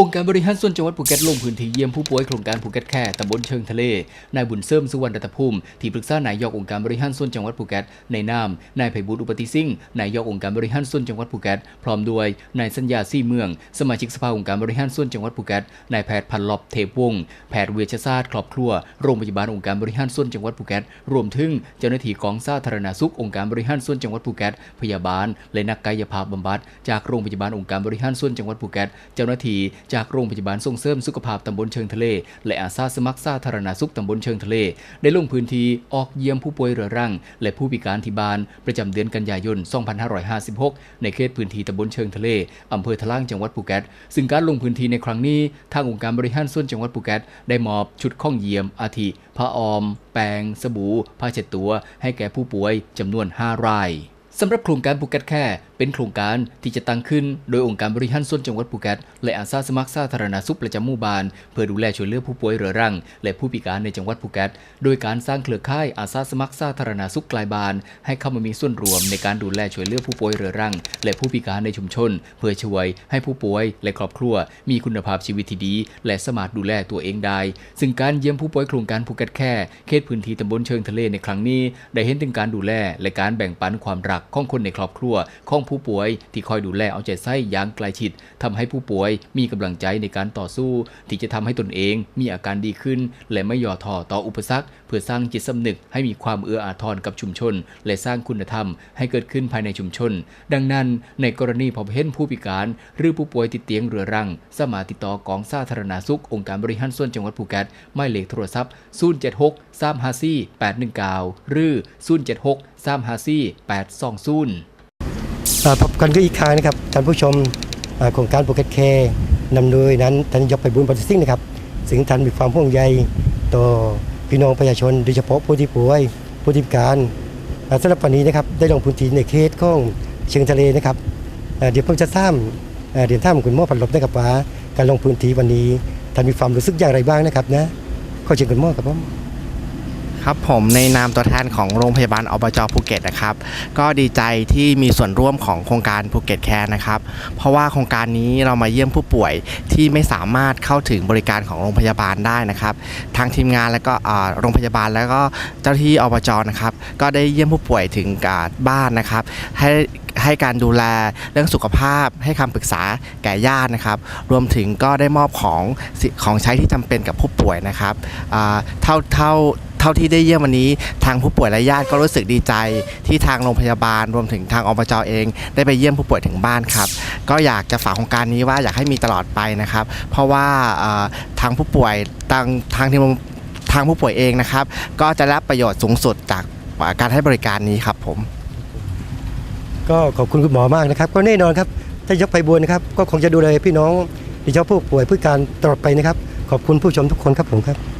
องค์การบริหารส่วนจังหวัดภูเก็ตลงพื้นที่เยี่ยมผู้ป่วยโครงการภูเก็ตแค่ตำบลเชิงทะเล นายบุญเสริมสุวรรณรัตภูมิ ที่ปรึกษานายกองค์การบริหารส่วนจังหวัดภูเก็ต ในนาม นายไพบุตรอุปติสิ่งห์นายกองค์การบริหารส่วนจังหวัดภูเก็ต พร้อมด้วย นายสัญญาซี่เมือง สมาชิกสภาองค์การบริหารส่วนจังหวัดภูเก็ต นายแพทย์พันลบเทพวงศ์ แพทย์เวชศาสตร์ครอบครัว โรงพยาบาลองค์การบริหารส่วนจังหวัดภูเก็ต รวมถึงเจ้าหน้าที่กองสาธารณสุของค์การบริหารส่วนจังหวัดภูเก็ต พยาบาล และนักกายภาพบำบัด จากโรงพยาบาลองค์การบริหารส่วนจังหวัดภูเก็ต เจ้าหน้าที่จากโรงพยาบาลส่งเสริมสุขภาพตำบลเชิงทะเล และอาสาสมัครสาธารณสุขตำบลเชิงทะเล ได้ลงพื้นที่ออกเยี่ยมผู้ป่วยเรื้อรัง และผู้พิการที่บ้านประจำเดือนกันยายน 2556 ในเขตพื้นที่ตำบลเชิงทะเลอำเภอทะล่างจังหวัดภูเก็ต ซึ่งการลงพื้นที่ในครั้งนี้ ทางองค์การบริหารส่วนจังหวัดภูเก็ตได้มอบชุดข้องเยี่ยม อาทิผ้าออม แปรงสบู่ผ้าเช็ดตัว ให้แก่ผู้ป่วยจำนวน 5 รายสำหรับโครงการภูเก็ตแค่ เป็นโครงการที่จะตั้งขึ้นโดยองค์การบริหารส่วนจังหวัดภูเก็ตและอาสาสมัครสาธารณสุขประจำหมู่บ้าน เพื่อดูแลช่วยเหลือผู้ป่วยเรื้อรัง และผู้พิการในจังหวัดภูเก็ตโดยการสร้างเครือข่ายอาสาสมัครสาธารณสุขกลายบ้าน ให้เข้ามามีส่วนรวมในการดูแลช่วยเหลือผู้ป่วยเรื้อรัง และผู้พิการในชุมชน เพื่อช่วยให้ผู้ป่วยและครอบครัว มีคุณภาพชีวิตที่ดี และสามารถดูแลตัวเองได้ ซึ่งการเยี่ยมผู้ป่วยโครงการภูเก็ตแค่เขตพื้นที่ตำบลเชิงทะเลในครั้งนี้ ได้เห็นถึงการดูแลและการแบ่งปันความรักของคนในครอบครัวของผู้ป่วยที่คอยดูแลเอาใจใส่อย่างใกล้ชิดทำให้ผู้ป่วยมีกำลังใจในการต่อสู้ ที่จะทำให้ตนเองมีอาการดีขึ้น และไม่ย่อท้อต่ออุปสรรค เพื่อสร้างจิตสำนึกให้มีความเอื้ออาทรกับชุมชน และสร้างคุณธรรมให้เกิดขึ้นภายในชุมชน ดังนั้น ในกรณีพบเห็นผู้พิการ หรือผู้ป่วยติดเตียงเรือรัง สามารถติดต่อกองสาธารณสุของค์การบริหารส่วนจังหวัดภูเก็ตหมายเลขโทรศัพท์ 076 354 819 หรือ 076 354 820อ่า พบกันก็อีกครั้งนะครับท่านผู้ชมอ่าโครงการโปรเกตแคร์นำโดยนั้นท่านยกไปบุญปฏิสิ่งนะครับซึ่งท่านมีความห่วงใยต่อพี่น้องประชาชนโดยเฉพาะผู้ที่ป่วยผู้ที่พิการสำหรับวันนี้นะครับได้ลงพื้นที่ในเขตของเชียงทะเลนะครับเดี๋ยวผมจะทราบเรียนท่ามคุณหมอพันลบนะครับว่าการลงพื้นที่วันนี้ท่านมีความรู้สึกอย่างไรบ้างนะครับนะขอเชิญคุณหมอครับผม ครับผมในนามตัวแทนของโรงพยาบาลอบจภูเก็ตนะครับก็ดีใจที่มีส่วนร่วมของโครงการภูเก็ตแคร์นะครับเพราะว่าโครงการนี้เรามาเยี่ยมผู้ป่วยที่ไม่สามารถเข้าถึงบริการของโรงพยาบาลได้นะครับทางทีมงานแล้วก็โรงพยาบาลแล้วก็เจ้าที่อบจนะครับก็ได้เยี่ยมผู้ป่วยถึงบ้านนะครับให้ให้การดูแลเรื่องสุขภาพ ให้คำปรึกษาแก่ญาตินะครับ รวมถึงก็ได้มอบของของใช้ที่จำเป็นกับผู้ป่วยนะครับเท่าเท่า ท่าที่ได้เยี่ยมวันนี้ ทางผู้ป่วยและญาติก็รู้สึกดีใจ ที่ทางโรงพยาบาลรวมถึงทางอบจเอง ได้ไปเยี่ยมผู้ป่วยถึงบ้านครับ ก็อยากจะฝากโครงการนี้ว่าอยากให้มีตลอดไปนะครับ เพราะว่าทางผู้ป่วยทางทางทีมทางผู้ป่วยเองนะครับ ก็จะรับประโยชน์สูงสุดจากการให้บริการนี้ครับผมก็ขอบคุณคุณหมอมากนะครับ ก็แน่นอนครับถ้ายกไปบัวนะครับ ก็คงจะดูแลพี่น้องโดยเฉพาะผู้ป่วยผู้พิการตลอดไปนะครับ ขอบคุณผู้ชมทุกคนครับผมครับ